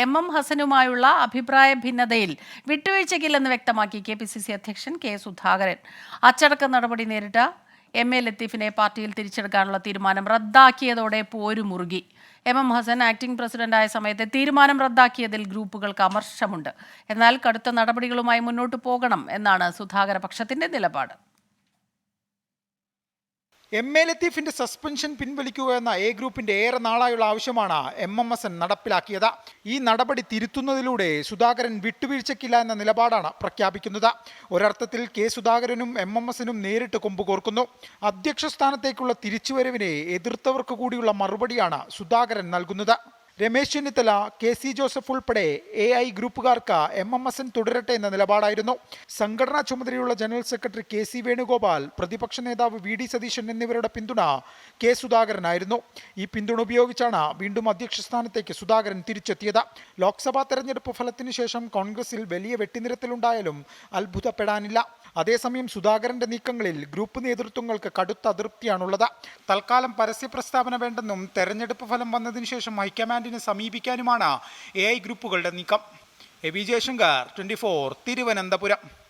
M M ഹസനുമായുള്ള അഭിപ്രായ ഭിന്നതയിൽ വിട്ടുവീഴ്ചയ്ക്കില്ലെന്ന് വ്യക്തമാക്കി കെ പി സി സി അധ്യക്ഷൻ കെ സുധാകരൻ. അച്ചടക്ക നടപടി നേരിട്ട എം എ ലത്തീഫിനെ പാർട്ടിയിൽ തിരിച്ചെടുക്കാനുള്ള തീരുമാനം റദ്ദാക്കിയതോടെ പോരുമുറുകി എം എം ഹസൻ ആക്ടിംഗ് പ്രസിഡന്റായ സമയത്തെ തീരുമാനം റദ്ദാക്കിയതിൽ ഗ്രൂപ്പുകൾക്ക് അമർഷമുണ്ട്. എന്നാൽ കടുത്ത നടപടികളുമായി മുന്നോട്ട് പോകണം എന്നാണ് സുധാകര പക്ഷത്തിന്റെ നിലപാട്. എം എ ലത്തീഫിന്റെ സസ്പെൻഷൻ പിൻവലിക്കുക എന്ന എ ഗ്രൂപ്പിന്റെ ഏറെ നാളായുള്ള ആവശ്യമാണ് എം എം എസ് എൻ നടപ്പിലാക്കിയത്. ഈ നടപടി തിരുത്തുന്നതിലൂടെ സുധാകരൻ വിട്ടുവീഴ്ചയ്ക്കില്ല എന്ന നിലപാടാണ് പ്രഖ്യാപിക്കുന്നത്. ഒരർത്ഥത്തിൽ കെ സുധാകരനും എം എം എസിനും നേരിട്ട് കൊമ്പുകോർക്കുന്നു അധ്യക്ഷ സ്ഥാനത്തേക്കുള്ള തിരിച്ചുവരവിനെ എതിർത്തവർക്ക് കൂടിയുള്ള മറുപടിയാണ് സുധാകരൻ നൽകുന്നത്. രമേശ് ചെന്നിത്തല കെ സി ജോസഫ് ഉൾപ്പെടെ എ ഐ ഗ്രൂപ്പുകാർക്ക് എം എം എസ് എൻ തുടരട്ടെ എന്ന നിലപാടായിരുന്നു. സംഘടനാ ചുമതലയുള്ള general secretary K C Venugopal പ്രതിപക്ഷ നേതാവ് വി ഡി സതീശൻ എന്നിവരുടെ പിന്തുണ കെ സുധാകരനായിരുന്നു. ഈ പിന്തുണ ഉപയോഗിച്ചാണ് വീണ്ടും അധ്യക്ഷ സ്ഥാനത്തേക്ക് സുധാകരൻ തിരിച്ചെത്തിയത്. ലോക്സഭാ തെരഞ്ഞെടുപ്പ് ഫലത്തിന് ശേഷം കോൺഗ്രസിൽ വലിയ വെട്ടിനിരത്തലുണ്ടായാലും അത്ഭുതപ്പെടാനില്ല. അതേസമയം സുധാകരന്റെ നീക്കങ്ങളിൽ ഗ്രൂപ്പ് നേതൃത്വങ്ങൾക്ക് കടുത്ത അതൃപ്തിയാണുള്ളത്. തൽക്കാലം പരസ്യ പ്രസ്താവന വേണ്ടെന്നും തെരഞ്ഞെടുപ്പ് ഫലം വന്നതിന് ശേഷം ഹൈക്കമാൻഡിനെ സമീപിക്കാനുമാണ് എ ഗ്രൂപ്പുകളുടെ നീക്കം. A V Jayasankar twenty four Thiruvananthapuram.